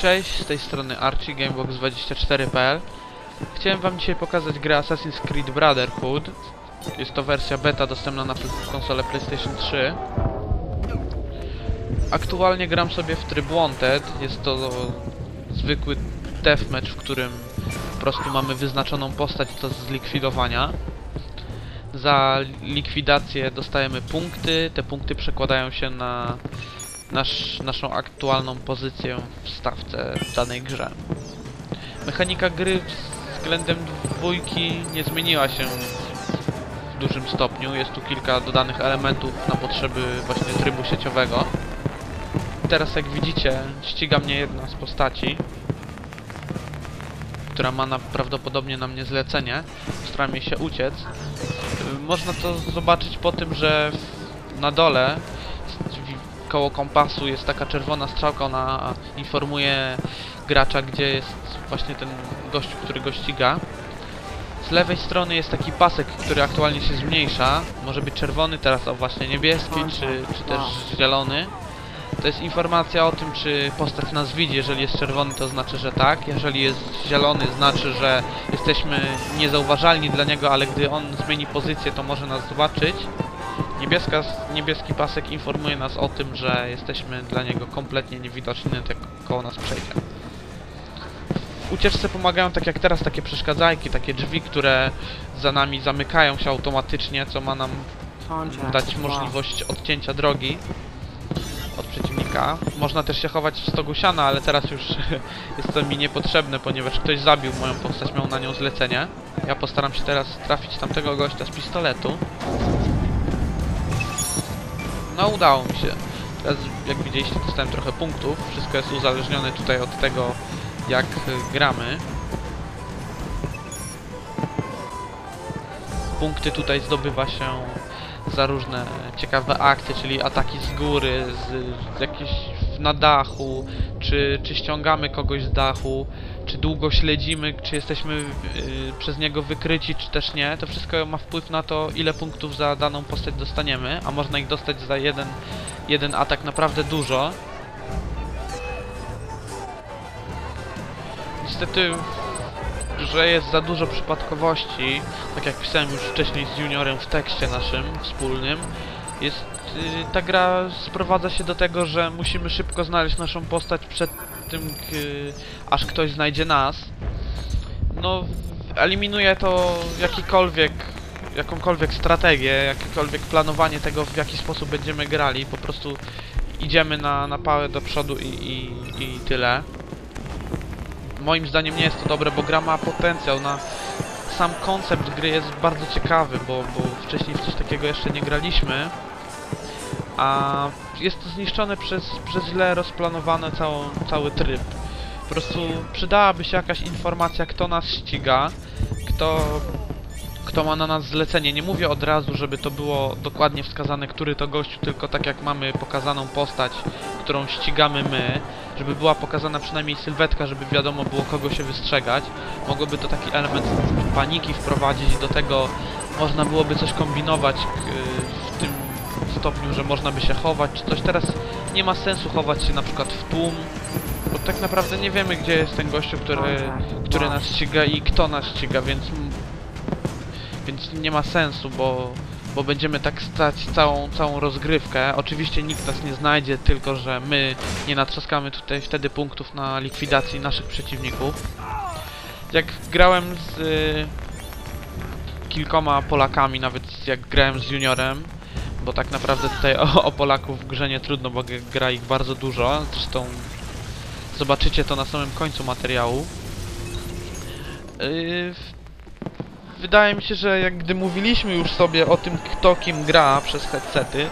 Cześć, z tej strony Archie, Gamebox24.pl Chciałem wam dzisiaj pokazać grę Assassin's Creed Brotherhood. Jest to wersja beta dostępna na konsolę PlayStation 3 Aktualnie gram sobie w tryb Wanted. Jest to zwykły deathmatch, w którym po prostu mamy wyznaczoną postać do zlikwidowania Za likwidację dostajemy punkty, te punkty przekładają się na nasz, naszą aktualną pozycję w stawce w danej grze. Mechanika gry względem dwójki nie zmieniła się w dużym stopniu. Jest tu kilka dodanych elementów na potrzeby właśnie trybu sieciowego. Teraz jak widzicie ściga mnie jedna z postaci, która ma na, prawdopodobnie na mnie zlecenie. Staram jej się uciec. Y, Można to zobaczyć po tym, że w, na dole koło kompasu jest taka czerwona strzałka, ona informuje gracza, gdzie jest właśnie ten gościu, który go ściga. Z lewej strony jest taki pasek, który aktualnie się zmniejsza. Może być czerwony, teraz o właśnie niebieski, czy, czy też zielony. To jest informacja o tym, czy postać nas widzi. Jeżeli jest czerwony, to znaczy, że tak. Jeżeli jest zielony, znaczy, że jesteśmy niezauważalni dla niego, ale gdy on zmieni pozycję, to może nas zobaczyć. Niebieska, niebieski pasek informuje nas o tym, że jesteśmy dla niego kompletnie niewidoczni, jak koło nas przejdzie. W ucieczce pomagają tak jak teraz takie przeszkadzajki, takie drzwi, które za nami zamykają się automatycznie, co ma nam dać możliwość odcięcia drogi Można też się chować w stogu siana, ale teraz już jest to mi niepotrzebne, ponieważ ktoś zabił moją postać, miał na nią zlecenie. Ja postaram się teraz trafić tamtego gościa z pistoletu. No udało mi się. Teraz jak widzieliście dostałem trochę punktów. Wszystko jest uzależnione tutaj od tego jak gramy. Punkty tutaj zdobywa się za różne ciekawe akcje, czyli ataki z góry, z, z na dachu, czy, czy ściągamy kogoś z dachu, czy długo śledzimy, czy jesteśmy y, przez niego wykryci, czy też nie. To wszystko ma wpływ na to, ile punktów za daną postać dostaniemy, a można ich dostać za jeden, jeden atak naprawdę dużo. Niestety, że jest za dużo przypadkowości, tak jak pisałem już wcześniej z juniorem w tekście naszym wspólnym, jest y, ta gra sprowadza się do tego, że musimy szybko znaleźć naszą postać przed tym, y, aż ktoś znajdzie nas. No, eliminuje to jakikolwiek, jakąkolwiek strategię, jakiekolwiek planowanie tego, w jaki sposób będziemy grali. Po prostu idziemy na, na pałę do przodu i, i, i tyle. Moim zdaniem nie jest to dobre, bo gra ma potencjał na... Sam koncept gry jest bardzo ciekawy, bo, bo wcześniej w coś takiego jeszcze nie graliśmy. A jest to zniszczone przez, przez źle rozplanowane całą, cały tryb. Po prostu przydałaby się jakaś informacja, kto nas ściga, kto, kto ma na nas zlecenie. Nie mówię od razu, żeby to było dokładnie wskazane, który to gościu, tylko tak jak mamy pokazaną postać, którą ścigamy my, żeby była pokazana przynajmniej sylwetka, żeby wiadomo było kogo się wystrzegać. Mogłoby to taki element paniki wprowadzić i do tego można byłoby coś kombinować k- w tym stopniu, że można by się chować czy coś. Teraz nie ma sensu chować się na przykład w tłum, bo tak naprawdę nie wiemy gdzie jest ten gościu, który, który nas ściga i kto nas ściga, więc więc nie ma sensu, bo bo będziemy tak stać całą, całą rozgrywkę. Oczywiście nikt nas nie znajdzie, tylko że my nie natrzaskamy tutaj wtedy punktów na likwidacji naszych przeciwników. Jak grałem z y, kilkoma Polakami, nawet jak grałem z juniorem, bo tak naprawdę tutaj o, o Polaków w grze nie trudno, bo gra ich bardzo dużo. Zresztą zobaczycie to na samym końcu materiału. Yy, wydaje mi się, że jak gdy mówiliśmy już sobie o tym, kto kim gra przez headsety,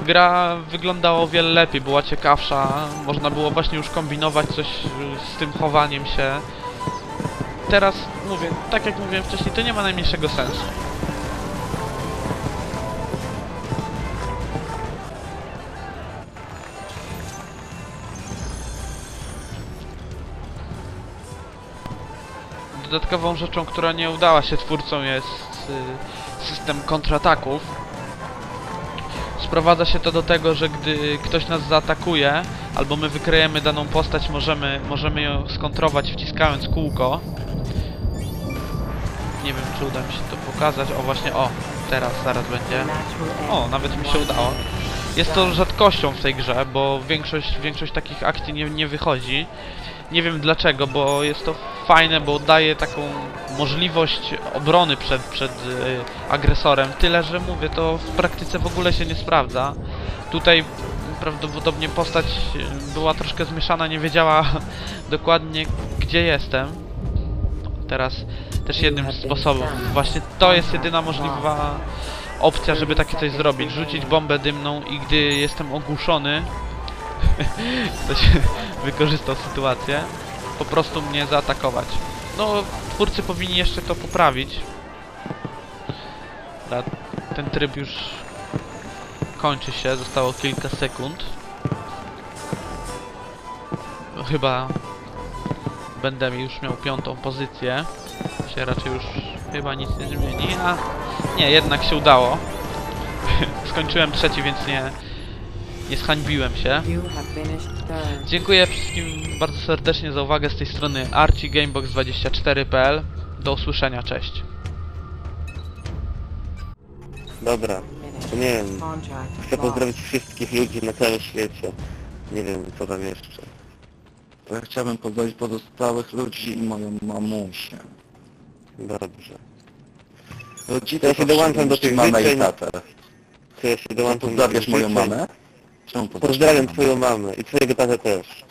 gra wyglądała o wiele lepiej, była ciekawsza, można było właśnie już kombinować coś y, z tym chowaniem się. Teraz mówię, tak jak mówiłem wcześniej, to nie ma najmniejszego sensu. Dodatkową rzeczą, która nie udała się twórcom jest y, system kontrataków. Sprowadza się to do tego, że gdy ktoś nas zaatakuje, albo my wykryjemy daną postać, możemy, możemy ją skontrować wciskając kółko. Nie wiem, czy uda mi się to pokazać. O, właśnie, o, teraz, zaraz będzie. O, nawet mi się udało. Jest to rzadkością w tej grze, bo większość, większość takich akcji nie, nie wychodzi. Nie wiem dlaczego, bo jest to fajne, bo daje taką możliwość obrony przed, przed y, agresorem. Tyle, że mówię, to w praktyce w ogóle się nie sprawdza. Tutaj prawdopodobnie postać y, była troszkę zmieszana, nie wiedziała dokładnie gdzie jestem. Teraz też jednym z sposobów. Właśnie to jest jedyna możliwa opcja, żeby takie coś zrobić. Rzucić bombę dymną i gdy jestem ogłuszony, ktoś wykorzystał sytuację, po prostu mnie zaatakować. No, twórcy powinni jeszcze to poprawić. Ten tryb już kończy się, zostało kilka sekund. No, Chyba będę już miał piątą pozycję. Się raczej już chyba nic nie zmieni, a nie, jednak się udało. Skończyłem trzeci, więc nie, nie zhańbiłem się. Dziękuję wszystkim bardzo serdecznie za uwagę z tej strony archiegamebox24.pl Do usłyszenia, cześć. Dobra, nie wiem. Chcę pozdrowić wszystkich ludzi na całym świecie. Nie wiem, co tam jeszcze. To ja chciałbym pozdrowić pozostałych ludzi i moją mamusię. Dobrze. Rodzice To ja się dołączam do tych mamę i tatę. To ja się dołączam do tych moją mamę? Czemu Pozdrawiam twoją mamę i twojego tatę też.